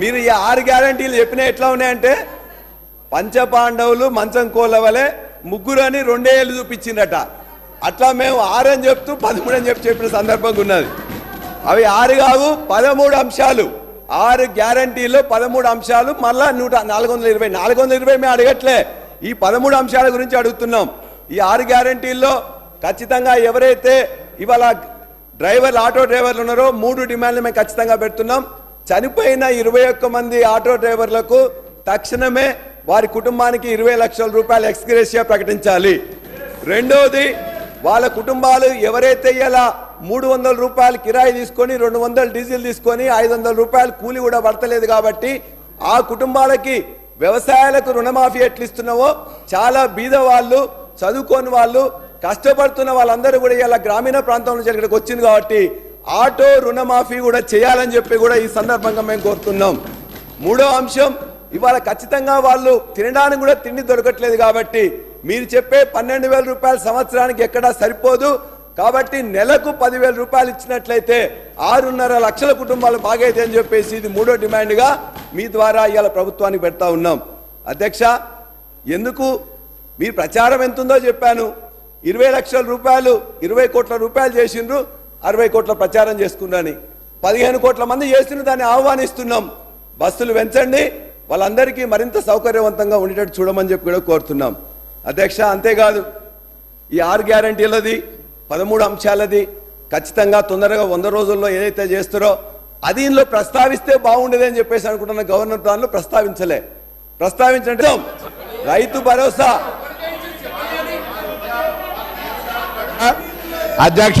మీరు ఈ ఆరు గ్యారంటీలు చెప్పిన ఎట్లా ఉన్నాయంటే పంచపాండవులు మంచం కోళ్ళ వలె ముగ్గురు అని రెండే ఏళ్ళు చూపించిందట అట్లా మేము ఆరు అని చెప్తూ పదమూడు అని చెప్పి చెప్పిన సందర్భంగా ఉన్నది. అవి ఆరు కావు పదమూడు అంశాలు. ఆరు గ్యారంటీలో పదమూడు అంశాలు మళ్ళా నూట నాలుగు వందల ఇరవై నాలుగు వందల ఇరవై మేము అడగట్లే. ఈ పదమూడు అంశాల గురించి అడుగుతున్నాం. ఈ ఆరు గ్యారంటీల్లో ఖచ్చితంగా ఎవరైతే ఇవాళ డ్రైవర్లు ఆటో డ్రైవర్లు ఉన్నారో మూడు డిమాండ్లు మేము ఖచ్చితంగా పెడుతున్నాం. చనిపోయిన ఇరవై ఒక్క మంది ఆటో డ్రైవర్లకు తక్షణమే వారి కుటుంబానికి ఇరవై లక్షల రూపాయలు ఎక్స్గ్రేషియా ప్రకటించాలి. రెండవది వాళ్ళ కుటుంబాలు ఎవరైతే ఇలా మూడు వందల రూపాయలు కిరాయి తీసుకొని రెండు వందలు డీజిల్ తీసుకొని ఐదు వందల రూపాయలు కూలి కూడా పడతలేదు కాబట్టి ఆ కుటుంబాలకి వ్యవసాయాలకు రుణమాఫీ ఎట్లు ఇస్తున్నావో చాలా బీద వాళ్ళు చదువుకోని వాళ్ళు కష్టపడుతున్న వాళ్ళందరూ కూడా ఇలా గ్రామీణ ప్రాంతం నుంచి ఇక్కడికి వచ్చింది కాబట్టి ఆటో రుణమాఫీ కూడా చేయాలని చెప్పి కూడా ఈ సందర్భంగా మేము కోరుతున్నాం. మూడో అంశం ఇవాళ ఖచ్చితంగా వాళ్ళు తినడానికి కూడా తిండి దొరకట్లేదు కాబట్టి మీరు చెప్పే పన్నెండు వేల రూపాయలు సంవత్సరానికి ఎక్కడా సరిపోదు. కాబట్టి నెలకు పదివేల రూపాయలు ఇచ్చినట్లయితే ఆరున్నర లక్షల కుటుంబాలు బాగైతే అని చెప్పేసి ఇది మూడో డిమాండ్గా మీ ద్వారా ఇవాళ ప్రభుత్వానికి పెడతా ఉన్నాం. అధ్యక్ష ఎందుకు? మీ ప్రచారం ఎంతుందో చెప్పాను. ఇరవై లక్షల రూపాయలు ఇరవై కోట్ల రూపాయలు చేసిండ్రు. అరవై కోట్ల ప్రచారం చేసుకున్నాని పదిహేను కోట్ల మంది చేస్తున్న దాన్ని ఆహ్వానిస్తున్నాం. బస్సులు పెంచండి వాళ్ళందరికీ మరింత సౌకర్యవంతంగా ఉండేటట్టు చూడమని చెప్పి కూడా కోరుతున్నాం. అధ్యక్ష అంతేకాదు ఈ ఆరు గ్యారంటీలది పదమూడు అంశాలది ఖచ్చితంగా తొందరగా వంద రోజుల్లో ఏదైతే చేస్తారో అది ఇందులో ప్రస్తావిస్తే బాగుండేది అని చెప్పేసి అనుకుంటున్న గవర్నర్ దానిలో ప్రస్తావించలే. ప్రస్తావించడం. రైతు భరోసా. అధ్యక్ష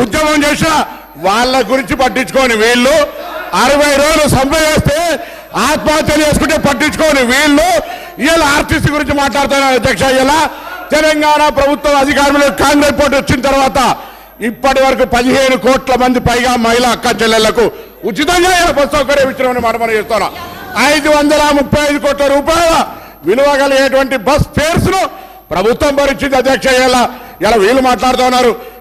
ఉద్యమం చేసినా వాళ్ళ గురించి పట్టించుకోని వీళ్ళు. అరవై రోజులు సమ్మె చేస్తే ఆత్మహత్యలు చేసుకుంటే పట్టించుకోని వీళ్ళు. ఇలా ఆర్టీసీ గురించి మాట్లాడుతున్నారు అధ్యక్ష ఇలా తెలంగాణ ప్రభుత్వం అధికారంలో కాంగ్రెస్ పార్టీ వచ్చిన తర్వాత ఇప్పటి వరకు పదిహేను కోట్ల మంది పైగా మహిళా అక్క చెల్లెళ్ళకు ఉచితంగా ఇలా బస్ సౌకర్యం ఇచ్చినామని మాట మనం చేస్తున్నాం ఐదు వందల ముప్పై ఐదు కోట్ల రూపాయల విలువ కలిగేటువంటి బస్ ఫేర్స్ను ప్రభుత్వం భరించింది అధ్యక్ష ఇలా ఇలా వీళ్ళు మాట్లాడుతున్నారు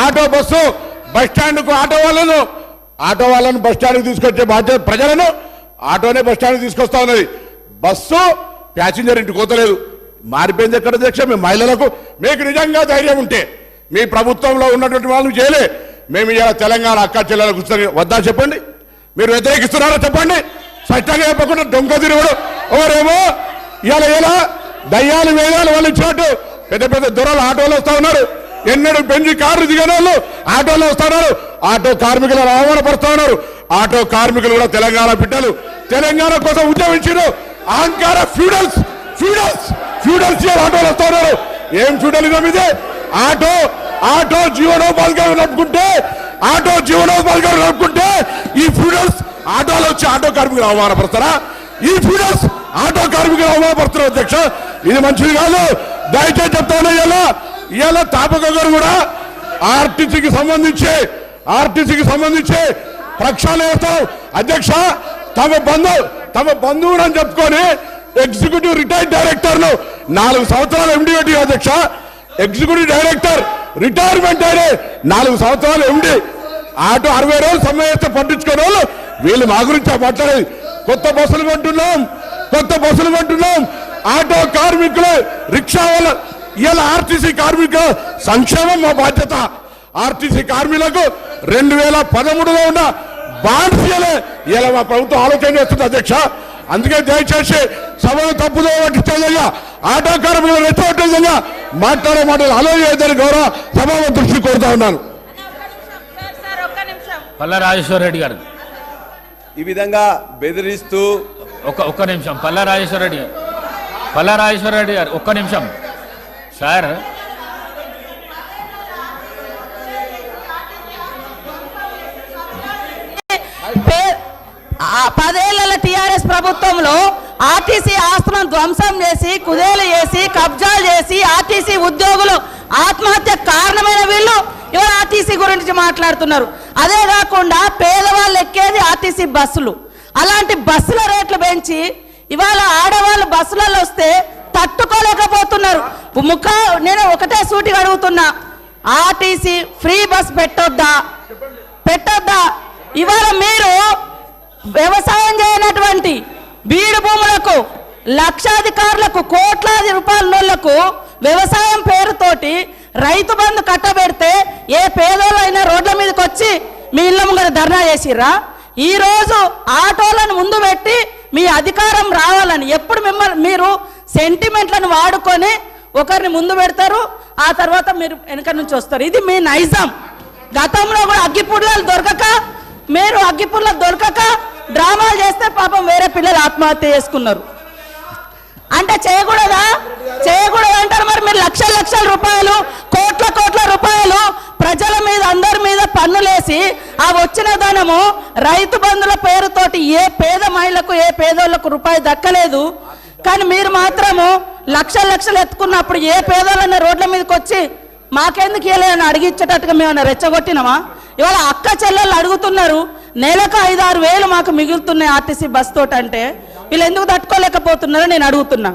ఆటో బస్సు బస్టాండ్కు ఆటో వాళ్ళను ఆటో వాళ్ళను బస్ స్టాండ్కి తీసుకొచ్చే బాధ్యత ప్రజలను ఆటోనే బస్ స్టాండ్కి తీసుకొస్తా ఉన్నది. బస్సు ప్యాసింజర్ ఇంటికి పోతలేదు మారిపోయింది ఎక్కడ అధ్యక్ష? మీ మహిళలకు. మీకు నిజంగా ధైర్యం ఉంటే మీ ప్రభుత్వంలో ఉన్నటువంటి వాళ్ళు చేయలే. మేము ఇలా తెలంగాణ అక్క చెల్లెలకు వద్దా చెప్పండి? మీరు వ్యతిరేకిస్తున్నారో చెప్పండి? స్పష్టంగా చెప్పకుండా దొంగ తిరుగుడు. ఎవరేమో ఇలా ఇలా దయ్యాలు వేదాలు వాళ్ళు ఇచ్చినట్టు పెద్ద పెద్ద దొరలు ఆటోలు వస్తూ ఉన్నారు. ఎన్నడూ పెంచి కార్లు దిగనోళ్ళు ఆటోలో వస్తున్నారు. ఆటో కార్మికులను అవమానపరుస్తా ఉన్నారు ఆటో కార్మికులు కూడా తెలంగాణ బిడ్డలు. తెలంగాణ కోసం ఉద్యమించారు. అహంకార ఫ్యూడల్స్ ఫ్యూడల్స్ ఫ్యూడల్స్ ఆటోలు వస్తా ఉన్నారు ఏం ఫ్యూడలిజం ఇదే ఆటో ఆటో జీవనోపాధిగా నడుపుకుంటే ఆటో జీవనోపాధిగా నడుపుకుంటే ఈ ఫ్యూడల్స్ ఆటోలో వచ్చి ఆటో కార్మికులు అవమానపడతారా ఈ ఫ్యూడల్స్ ఆటో కార్మికులు అవమానపడుతున్నారు అధ్యక్ష. ఇది మంచిది కాదు. దయచేసి చెప్తాను ఇలా ఇవాళ తాపక గారు కూడా ఆర్టీసీకి సంబంధించి ఆర్టీసీకి సంబంధించి ప్రక్షాళన చేస్తాం అధ్యక్ష తమ బంధు తమ బంధువుడు అని చెప్పుకొని ఎగ్జిక్యూటివ్ రిటైర్డ్ డైరెక్టర్ను నాలుగు సంవత్సరాలు ఎండి అధ్యక్ష ఎగ్జిక్యూటివ్ డైరెక్టర్ రిటైర్మెంట్ అయిన నాలుగు సంవత్సరాలు ఎండి ఆటో అరవై రోజులు సమ్మె పట్టించుకునే వాళ్ళు వీళ్ళు మా గురించి మాట్లాడేది కొత్త బస్సులు కొంటున్నాం కొత్త బస్సులు కొంటున్నాం. ఆటో కార్మికులు రిక్షా వాళ్ళ ఇలా ఆర్టీసీ కార్మికుల సంక్షేమం మా బాధ్యత. ఆర్టీసీ కార్మికులకు రెండు వేల పదమూడులో ఉన్న బాండ్స్ ఇలా మా ప్రభుత్వం ఆలోచన చేస్తుంది అధ్యక్ష. అందుకే దయచేసి సభను తప్పుదో పట్టించే విధంగా ఆటో కార్మికులు రెచ్చగొట్టే విధంగా మాట్లాడే మాటలు అలో చేయదని గౌరవ సభాపతి దృష్టి కోరుతా ఉన్నాను. సార్ సార్ ఒక్క నిమిషం పల్లా రాజేశ్వర రెడ్డి గారు. ఈ విధంగా బెదిరిస్తూ ఒక్క ఒక్క నిమిషం. పల్లా రాజేశ్వర రెడ్డి గారు. పల్లా రాజేశ్వర రెడ్డి గారు ఒక్క నిమిషం. సార్? పదేళ్ళ టిఆర్ఎస్ ప్రభుత్వంలో ఆర్టీసీ ఆస్తులను ధ్వంసం చేసి కుదేలు చేసి కబ్జాలు చేసి ఆర్టీసీ ఉద్యోగులు ఆత్మహత్య కారణమైన వీళ్ళు ఇవాళ ఆర్టీసీ గురించి మాట్లాడుతున్నారు. అదే కాకుండా పేదవాళ్ళు ఎక్కేది ఆర్టీసీ బస్సులు. అలాంటి బస్సుల రేట్లు పెంచి ఇవాళ ఆడవాళ్ళు బస్సులలో వస్తే తట్టుకోలేకపోతున్నారు. ముఖ నేను ఒకటే సూటిగా అడుగుతున్నా. ఆర్టీసీ ఫ్రీ బస్ పెట్టొద్దా? పెట్టొద్దా? ఇవాళ మీరు వ్యవసాయం చేయనటువంటి బీడు భూములకు లక్షాధికారులకు కోట్లాది రూపాయలకు వ్యవసాయం పేరుతోటి రైతు బంధు కట్టబెడితే ఏ పేదోళ్ళైనా రోడ్ల మీదకి వచ్చి మీ ఇళ్ళ ముంగర ధర్నా చేసిర్రా? ఈరోజు ఆటోలను ముందు పెట్టి మీ అధికారం రావాలని ఎప్పుడు మిమ్మల్ని మీరు సెంటిమెంట్లను వాడుకొని ఒకరిని ముందు పెడతారు ఆ తర్వాత మీరు వెనక నుంచి వస్తారు. ఇది మీ నైజం. గతంలో కూడా అగ్గిపుల్లలు దొరకక మీరు అగ్గిపుల్లలు దొరకక డ్రామాలు చేస్తే పాపం వేరే పిల్లలు ఆత్మహత్య చేసుకున్నారు. అంటే చేయకూడదా? చేయకూడదు అంటారు మరి మీరు లక్షల లక్షల రూపాయలు కోట్ల కోట్ల రూపాయలు ప్రజల మీద అందరి మీద పన్నులేసి ఆ వచ్చిన ధనము రైతు బంధుల పేరుతోటి ఏ పేద మహిళకు ఏ పేదోళ్ళకు రూపాయి దక్కలేదు. కానీ మీరు మాత్రము లక్షల లక్షలు ఎత్తుకున్నప్పుడు ఏ పేదోళ్ళన్న రోడ్ల మీదకి వచ్చి మాకెందుకు ఇవ్వలేదని అడిగించేటట్టుగా మేము రెచ్చగొట్టినామా? ఇవాళ అక్క చెల్లెళ్ళు అడుగుతున్నారు నెలకు ఐదు ఆరు వేలు మాకు మిగులుతున్నాయి ఆర్టీసీ బస్ తోటి అంటే వీళ్ళు ఎందుకు తట్టుకోలేకపోతున్నారో నేను అడుగుతున్నా.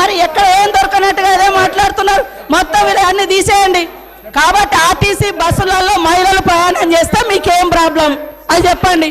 మరి ఎక్కడ ఏం దొరకనట్టుగా అదే మాట్లాడుతున్నారు? మొత్తం వీళ్ళు అన్ని తీసేయండి. కాబట్టి ఆర్టీసీ బస్సులలో మహిళలు ప్రయాణం చేస్తే మీకేం ప్రాబ్లం? అది చెప్పండి.